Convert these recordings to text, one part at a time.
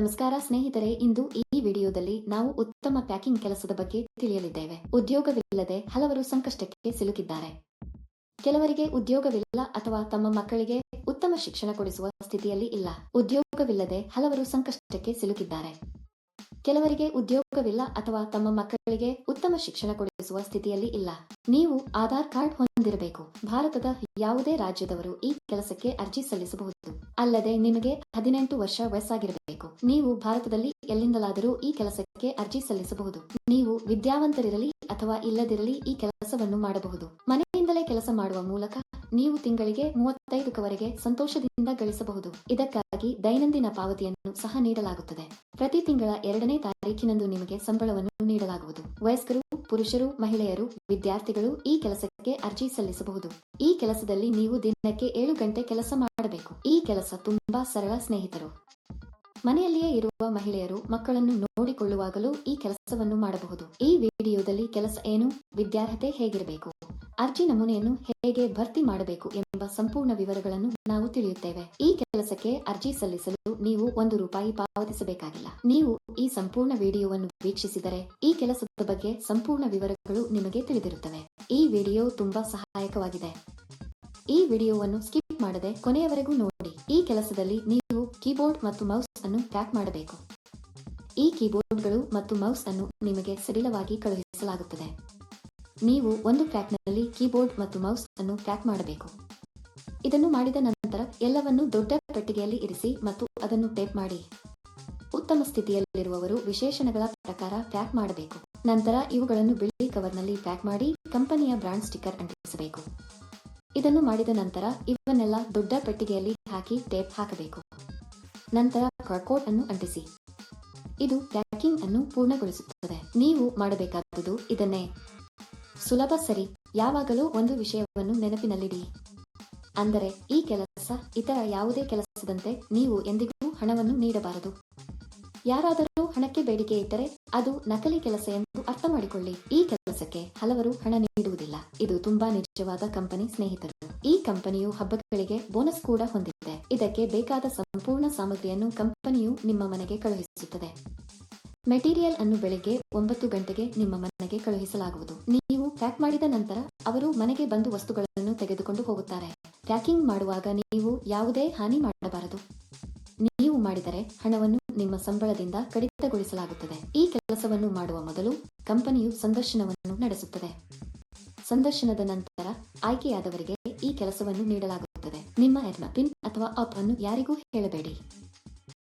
ನಮಸ್ಕಾರ ಸ್ನೇಹಿತರೆ, ಇಂದು ಈ ವಿಡಿಯೋದಲ್ಲಿ ನಾವು ಉತ್ತಮ ಪ್ಯಾಕಿಂಗ್ ಕೆಲಸದ ಬಗ್ಗೆ ತಿಳಿಯಲಿದ್ದೇವೆ. ಉದ್ಯೋಗವಿಲ್ಲದೆ ಹಲವರು ಸಂಕಷ್ಟಕ್ಕೆ ಸಿಲುಕಿದ್ದಾರೆ. ಕೆಲವರಿಗೆ ಉದ್ಯೋಗವಿಲ್ಲ ಅಥವಾ ತಮ್ಮ ಮಕ್ಕಳಿಗೆ ಉತ್ತಮ ಶಿಕ್ಷಣ ಕೊಡಿಸುವ ಸ್ಥಿತಿಯಲ್ಲಿ ಇಲ್ಲ. ಉದ್ಯೋಗವಿಲ್ಲದೆ ಹಲವರು ಸಂಕಷ್ಟಕ್ಕೆ ಸಿಲುಕಿದ್ದಾರೆ. ಕೆಲವರಿಗೆ ಉದ್ಯೋಗವಿಲ್ಲ ಅಥವಾ ತಮ್ಮ ಮಕ್ಕಳಿಗೆ ಉತ್ತಮ ಶಿಕ್ಷಣ ಕೊಡಿಸುವ ಸ್ಥಿತಿಯಲ್ಲಿ ಇಲ್ಲ. ನೀವು ಆಧಾರ್ ಕಾರ್ಡ್ ಹೊಂದಿರಬೇಕು. ಭಾರತದ ಯಾವುದೇ ರಾಜ್ಯದವರು ಈ ಕೆಲಸಕ್ಕೆ ಅರ್ಜಿ ಸಲ್ಲಿಸಬಹುದು. ಅಲ್ಲದೆ ನಿಮಗೆ ಹದಿನೆಂಟು ವರ್ಷ ವಯಸ್ಸಾಗಿರಬೇಕು. ನೀವು ಭಾರತದಲ್ಲಿ ಎಲ್ಲಿಂದಲಾದರೂ ಈ ಕೆಲಸಕ್ಕೆ ಅರ್ಜಿ ಸಲ್ಲಿಸಬಹುದು. ನೀವು ವಿದ್ಯಾವಂತರಿರಲಿ ಅಥವಾ ಇಲ್ಲದಿರಲಿ ಈ ಕೆಲಸವನ್ನು ಮಾಡಬಹುದು. ಮನೆಯಿಂದಲೇ ಕೆಲಸ ಮಾಡುವ ಮೂಲಕ ನೀವು ತಿಂಗಳಿಗೆ ಮೂವತ್ತೈದಕ್ಕವರೆಗೆ ಸಂತೋಷದಿಂದ ಗಳಿಸಬಹುದು. ಇದಕ್ಕಾಗಿ ದೈನಂದಿನ ಪಾವತಿಯನ್ನು ಸಹ ನೀಡಲಾಗುತ್ತದೆ. ಪ್ರತಿ ತಿಂಗಳ ಎರಡನೇ ತಾರೀಕಿನಂದು ನಿಮಗೆ ಸಂಬಳವನ್ನು ನೀಡಲಾಗುವುದು. ವಯಸ್ಕರು ಪುರುಷರು, ಮಹಿಳೆಯರು, ವಿದ್ಯಾರ್ಥಿಗಳು ಈ ಕೆಲಸಕ್ಕೆ ಅರ್ಜಿ ಸಲ್ಲಿಸಬಹುದು. ಈ ಕೆಲಸದಲ್ಲಿ ನೀವು ದಿನಕ್ಕೆ ಏಳು ಗಂಟೆ ಕೆಲಸ ಮಾಡಬೇಕು. ಈ ಕೆಲಸ ತುಂಬಾ ಸರಳ ಸ್ನೇಹಿತರು. ಮನೆಯಲ್ಲಿಯೇ ಇರುವ ಮಹಿಳೆಯರು, ಮಕ್ಕಳನ್ನು ನೋಡಿಕೊಳ್ಳುವಾಗಲೂ ಈ ಕೆಲಸವನ್ನು ಮಾಡಬಹುದು. ಈ ವಿಡಿಯೋದಲ್ಲಿ ಕೆಲಸ ಏನು, ವಿದ್ಯಾರ್ಹತೆ ಹೇಗಿರಬೇಕು? ಅರ್ಜಿ ನಮೂನೆಯನ್ನು ಹೇಗೆ ಭರ್ತಿ ಮಾಡಬೇಕು ಎಂಬ ಸಂಪೂರ್ಣ ವಿವರಗಳನ್ನು ನಾವು ತಿಳಿಯುತ್ತೇವೆ. ಈ ಕೆಲಸಕ್ಕೆ ಅರ್ಜಿ ಸಲ್ಲಿಸಲು ನೀವು ಒಂದು ರೂಪಾಯಿ ಪಾವತಿಸಬೇಕಾಗಿಲ್ಲ. ನೀವು ಈ ಸಂಪೂರ್ಣ ವಿಡಿಯೋವನ್ನು ವೀಕ್ಷಿಸಿದರೆ ಈ ಕೆಲಸದ ಬಗ್ಗೆ ಸಂಪೂರ್ಣ ವಿವರಗಳು ನಿಮಗೆ ತಿಳಿದಿರುತ್ತವೆ. ಈ ವಿಡಿಯೋ ತುಂಬಾ ಸಹಾಯಕವಾಗಿದೆ. ಈ ವಿಡಿಯೋವನ್ನು ಸ್ಕಿಪ್ ಮಾಡದೆ ಕೊನೆಯವರೆಗೂ ನೋಡಿ. ಈ ಕೆಲಸದಲ್ಲಿ ನೀವು ಕೀಬೋರ್ಡ್ ಮತ್ತು ಮೌಸ್ ಅನ್ನು ಪ್ಯಾಕ್ ಮಾಡಬೇಕು. ಈ ಕೀಬೋರ್ಡ್ಗಳು ಮತ್ತು ಮೌಸ್ ಅನ್ನು ನಿಮಗೆ ಸಡಿಲವಾಗಿ ಕಳುಹಿಸಲಾಗುತ್ತದೆ. ನೀವು ಒಂದು ಟ್ರ್ಯಾಕ್ನಲ್ಲಿ ಕೀಬೋರ್ಡ್ ಮತ್ತು ಮೌಸ್ ಅನ್ನು ಪ್ಯಾಕ್ ಮಾಡಬೇಕು. ಇದನ್ನು ಮಾಡಿದ ನಂತರ ಎಲ್ಲವನ್ನು ದೊಡ್ಡ ಪೆಟ್ಟಿಗೆಯಲ್ಲಿ ಇರಿಸಿ ಮತ್ತು ಅದನ್ನು ಟೇಪ್ ಮಾಡಿ. ಉತ್ತಮ ಸ್ಥಿತಿಯಲ್ಲಿರುವವರು ವಿಶೇಷಣಗಳ ಪ್ರಕಾರ ಪ್ಯಾಕ್ ಮಾಡಬೇಕು. ನಂತರ ಇವುಗಳನ್ನು ಬಿಳಿ ಕವರ್ನಲ್ಲಿ ಪ್ಯಾಕ್ ಮಾಡಿ ಕಂಪನಿಯ ಬ್ರಾಂಡ್ ಸ್ಟಿಕ್ಕರ್ ಅಂಟಿಸಬೇಕು. ಇದನ್ನು ಮಾಡಿದ ನಂತರ ಇವನ್ನೆಲ್ಲ ದೊಡ್ಡ ಪೆಟ್ಟಿಗೆಯಲ್ಲಿ ಹಾಕಿ ಟೇಪ್ ಹಾಕಬೇಕು. ನಂತರ ಕಾರ್ಕೋಟ್ ಅನ್ನು ಅಂಟಿಸಿ. ಇದು ಪ್ಯಾಕಿಂಗ್ ಅನ್ನು ಪೂರ್ಣಗೊಳಿಸುತ್ತದೆ. ನೀವು ಮಾಡಬೇಕಾದದ್ದು ಇದನ್ನೇ. ಸುಲಭ ಸರಿ. ಯಾವಾಗಲೂ ಒಂದು ವಿಷಯವನ್ನು ನೆನಪಿನಲ್ಲಿಡಿ. ಅಂದರೆ, ಈ ಕೆಲಸ ಇತರ ಯಾವುದೇ ಕೆಲಸದಂತೆ ನೀವು ಎಂದಿಗೂ ಹಣವನ್ನು ನೀಡಬಾರದು. ಯಾರಾದರೂ ಹಣಕ್ಕೆ ಬೇಡಿಕೆ ಇದ್ದರೆ ಅದು ನಕಲಿ ಕೆಲಸ ಎಂದು ಅರ್ಥ ಮಾಡಿಕೊಳ್ಳಿ ಈ ಕೆಲಸಕ್ಕೆ ಹಲವರು ಹಣ ನೀಡುವುದಿಲ್ಲ. ಇದು ತುಂಬಾ ನಿಜವಾದ ಕಂಪನಿ ಸ್ನೇಹಿತರು. ಈ ಕಂಪನಿಯು ಹಬ್ಬಗಳಿಗೆ ಬೋನಸ್ ಕೂಡ ಹೊಂದಿದೆ. ಇದಕ್ಕೆ ಬೇಕಾದ ಸಂಪೂರ್ಣ ಸಾಮಗ್ರಿಯನ್ನು ಕಂಪನಿಯು ನಿಮ್ಮ ಮನೆಗೆ ಕಳುಹಿಸುತ್ತದೆ. ಮೆಟೀರಿಯಲ್ ಅನ್ನು ಬೆಳಿಗ್ಗೆ ಒಂಬತ್ತು ಗಂಟೆಗೆ ನಿಮ್ಮ ಮನೆಗೆ ಕಳುಹಿಸಲಾಗುವುದು. ನೀವು ಪ್ಯಾಕ್ ಮಾಡಿದ ನಂತರ ಅವರು ಮನೆಗೆ ಬಂದು ವಸ್ತುಗಳನ್ನು ತೆಗೆದುಕೊಂಡು ಹೋಗುತ್ತಾರೆ. ಪ್ಯಾಕಿಂಗ್ ಮಾಡುವಾಗ ನೀವು ಯಾವುದೇ ಹಾನಿ ಮಾಡಬಾರದು. ನೀವು ಮಾಡಿದರೆ ಹಣವನ್ನು ನಿಮ್ಮ ಸಂಬಳದಿಂದ ಕಡಿತಗೊಳಿಸಲಾಗುತ್ತದೆ. ಈ ಕೆಲಸವನ್ನು ಮಾಡುವ ಮೊದಲು ಕಂಪನಿಯು ಸಂದರ್ಶನವನ್ನು ನಡೆಸುತ್ತದೆ. ಸಂದರ್ಶನದ ನಂತರ ಆಯ್ಕೆಯಾದವರಿಗೆ ಈ ಕೆಲಸವನ್ನು ನೀಡಲಾಗುತ್ತದೆ. ನಿಮ್ಮ ಎರ್ನ ಪಿನ್ ಅಥವಾ ಅಪ್ ಅನ್ನು ಯಾರಿಗೂ ಹೇಳಬೇಡಿ.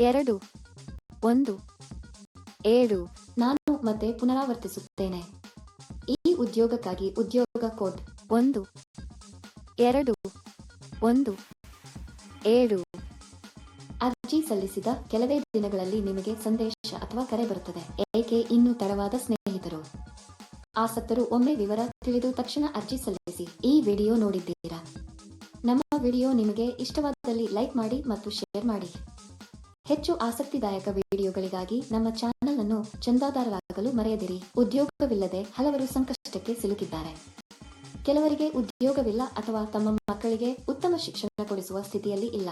ಎರಡು. ಒಂದು. ಏಳು. ನಾನು ಮತ್ತೆ ಪುನರಾವರ್ತಿಸುತ್ತೇನೆ. ಈ ಉದ್ಯೋಗಕ್ಕಾಗಿ ಉದ್ಯೋಗ ಕೋಡ್ ಒಂದು. ಎರಡು. ಒಂದು. ಏಳು. ಅರ್ಜಿ ಸಲ್ಲಿಸಿದ ಕೆಲವೇ ದಿನಗಳಲ್ಲಿ ನಿಮಗೆ ಸಂದೇಶ ಅಥವಾ ಕರೆ ಬರುತ್ತದೆ. ಏಕೆ ಇನ್ನೂ ತಡವಾದ ಸ್ನೇಹಿತರು? ಆಸಕ್ತರು ಒಮ್ಮೆ ವಿವರ ತಿಳಿದು ತಕ್ಷಣ ಅರ್ಜಿ ಸಲ್ಲಿಸಿ. ಈ ವಿಡಿಯೋ ನೋಡಿದ್ದೀರಾ? ನಮ್ಮ ವಿಡಿಯೋ ನಿಮಗೆ ಇಷ್ಟವಾದಲ್ಲಿ ಲೈಕ್ ಮಾಡಿ ಮತ್ತು ಶೇರ್ ಮಾಡಿ. ಹೆಚ್ಚು ಆಸಕ್ತಿದಾಯಕ ವಿಡಿಯೋಗಳಿಗಾಗಿ ನಮ್ಮ ಚಾನೆಲ್ ಅನ್ನು ಚಂದಾದಾರರಾಗಲು ಮರೆಯದಿರಿ. ಉದ್ಯೋಗವಿಲ್ಲದೆ ಹಲವರು ಸಂಕಷ್ಟಕ್ಕೆ ಸಿಲುಕಿದ್ದಾರೆ. ಕೆಲವರಿಗೆ ಉದ್ಯೋಗವಿಲ್ಲ ಅಥವಾ ತಮ್ಮ ಮಕ್ಕಳಿಗೆ ಉತ್ತಮ ಶಿಕ್ಷಣ ಕೊಡಿಸುವ ಸ್ಥಿತಿಯಲ್ಲಿ ಇಲ್ಲ.